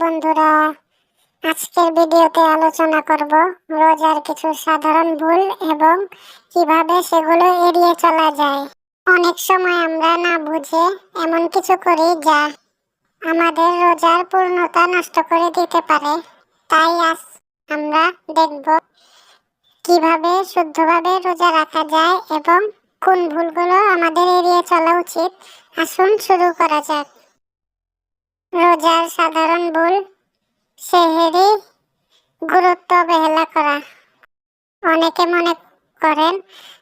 বন্ধুরা, আজকের ভিডিওতে আলোচনা করব রোজার কিছু সাধারণ ভুল এবং কীভাবে সেগুলো এড়িয়ে চলা যায়। অনেক সময় আমরা না বুঝে এমন কিছু করি যা আমাদের রোজার পূর্ণতা নষ্ট করে দিতে পারে। তাই আজ আমরা দেখব কীভাবে শুদ্ধভাবে রোজা রাখা যায় এবং কোন ভুলগুলো আমাদের এড়িয়ে চলা উচিত। আসুন শুরু করা যাক। রোজার সাধারণ ভুল, সেহেরি গুরুত্ব অবহেলা করা। অনেকে মনে করেন,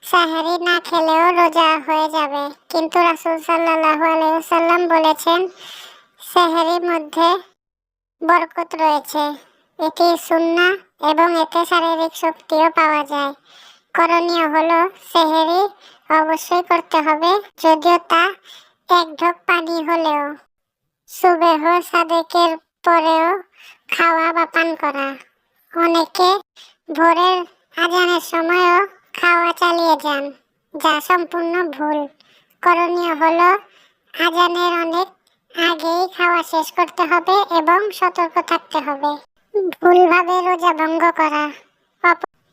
সাহেরি না খেলেও রোজা হয়ে যাবে। কিন্তু রাসুল সাল্লাহ আলাইসাল্লাম বলেছেন সেহেরির মধ্যে বরকত রয়েছে। এটি সুন্না এবং এতে শারীরিক শক্তিও পাওয়া যায়। করণীয় হলো, সেহেরি অবশ্যই করতে হবে, যদিও তা এক ঢোক পানি হলেও। সুবেহ সাদেকের পরেও খাওয়া বা পান করা। অনেকে ভোরের আজানের সময়ও খাওয়া চালিয়ে যান, যা সম্পূর্ণ ভুল। করণীয় হলো, আজানের অনেক আগেই খাওয়া শেষ করতে হবে এবং সতর্ক থাকতে হবে। ভুলভাবে রোজা ভঙ্গ করা।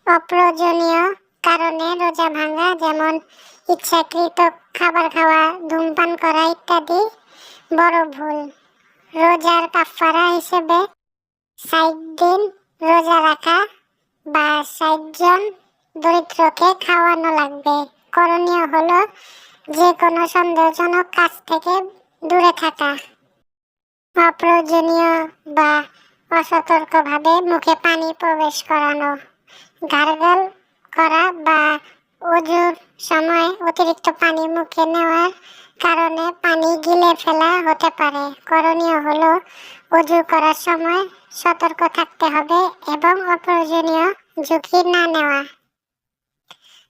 অপ্রয়োজনীয় কারণে রোজা ভাঙা, যেমন ইচ্ছাকৃত খাবার খাওয়া, ধূমপান করা ইত্যাদি বড় ভুল। রোজার কাফারা হিসেবে ষাট দিন রোজা রাখা বা ষাট জন দরিদ্রকে খাওয়ানো লাগবে। করণীয় হলো যে কোনো সন্দেহজনক কাজ থেকে দূরে থাকা। অপ্রয়োজনীয় বা অসতর্কভাবে মুখে পানি প্রবেশ করানো, গার্গল করা বা অজুর সময় অতিরিক্ত পানি মুখে নেওয়ার কারণে পানি গিলে ফেলা হতে পারে। করণীয় হলো অজু করার সময় সতর্ক থাকতে হবে এবং অপ্রয়োজনীয় ঝুঁকি না নেওয়া।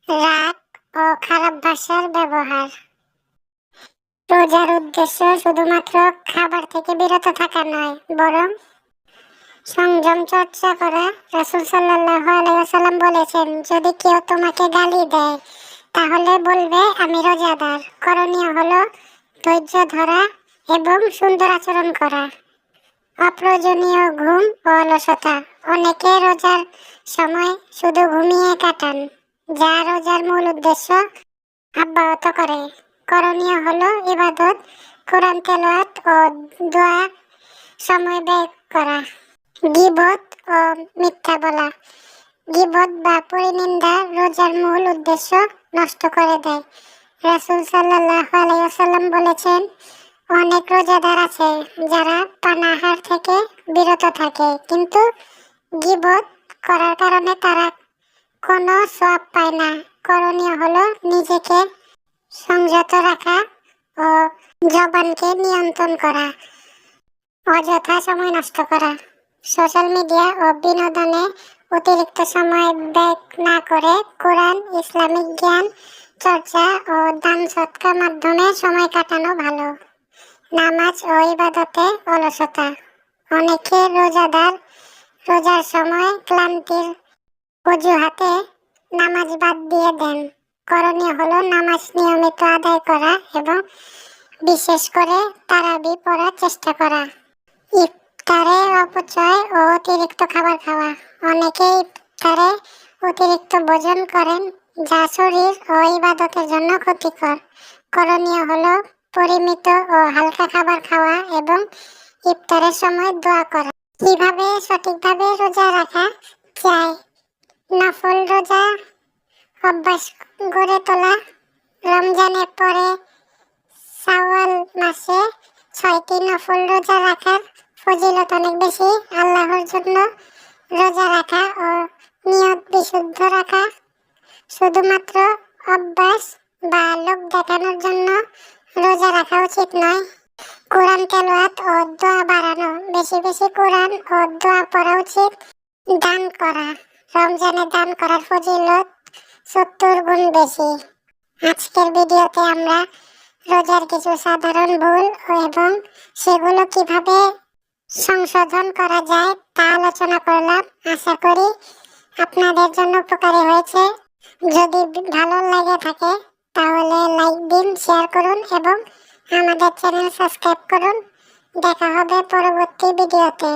রাগ ও খারাপ ভাষার ব্যবহার। রোজার উদ্দেশ্য শুধুমাত্র খাবার থেকে বিরত থাকা নয়, বরং সংযম চর্চা করা। রাসুল আলাইসাল্লাম বলেছেন, যদি কেউ তোমাকে গালি দেয়, তাহলে বলবে, আমি রোজাদার। করণীয় হলো ধৈর্য ধরা এবং সুন্দর আচরণ করা। অপ্রয়োজনীয় ঘুম ও অলসতা। অনেকে রোজার সময় শুধু ঘুমিয়ে কাটান, যা রোজার মূল উদ্দেশ্য অব্যাহত করে। করণীয় হলো ইবাদত, কোরআন তেলাওয়াত ও দোয়া সময় ব্যয় করা। গিবত ও মিথ্যা বলা। গিবত বা পরিনিন্দা রোজার মূল উদ্দেশ্য নষ্ট করে দেয়। রাসুল সাল্লাহ আলাইসাল্লাম বলেছেন, অনেক রোজাদার আছে যারা পানাহার থেকে বিরত থাকে, কিন্তু গিবত করার কারণে তারা কোনো সব পায় না। করণীয় হলো নিজেকে সংযত রাখা ও জবানকে নিয়ন্ত্রণ করা, অযথা সময় নষ্ট করা। সোশ্যাল মিডিয়া ও বিনোদনে অতিরিক্ত সময় ব্যয় না করে কোরআন, ইসলামিক জ্ঞান, চর্চা ও দান সৎকার মাধ্যমে সময় কাটানো ভালো। নামাজ ও ইবাদতে অলসতা। অনেকে রোজাদার, রোজার সময় ক্লান্তির অজুহাতে নামাজ বাদ দিয়ে দেন। করণীয় হলো নামাজ নিয়মিত আদায় করা এবং বিশেষ করে তারাবি পড়ার চেষ্টা করা। ইফতারে অপচয় ও অতিরিক্ত খাবার খাওয়া। অনেকেই ইফতারে অতিরিক্ত ভোজন করেন, যা শরীর ও ইবাদতের জন্য ক্ষতিকর। করণীয় হলো পরিমিত ও হালকা খাবার খাওয়া এবং ইফতারের সময় দোয়া করা। কীভাবে সঠিকভাবে রোজা রাখা যায়? নফল রোজা অভ্যাস গড়ে তোলা। রমজানের পরে শাওয়াল মাসে ছয়টি নফল রোজা রাখার ফজিলত অনেক বেশি আল্লাহর জন্য রোজা রাখা ও নিয়ত বিশুদ্ধ রাখা। শুধুমাত্র অভ্যাস বা লোক দেখানোর জন্য রোজা রাখা উচিত নয়। কোরআন তেলাওয়াত ও দোয়া বাড়ানো, বেশি বেশি কোরআন ও দোয়া পড়া উচিত। দান করা, রমজানে দান করার ফজিলত সত্তর গুণ বেশি। আজকের ভিডিওতে আমরা রোজার কিছু সাধারণ ভুল এবং সেগুলো কীভাবে সংশোধন করা যায় তা আলোচনা করলাম। আশা করি আপনাদের জন্য উপকারী হয়েছে। যদি ভালো লাগে থাকে, তাহলে লাইক দিন, শেয়ার করুন এবং আমাদের চ্যানেল সাবস্ক্রাইব করুন। দেখা হবে পরবর্তী ভিডিওতে।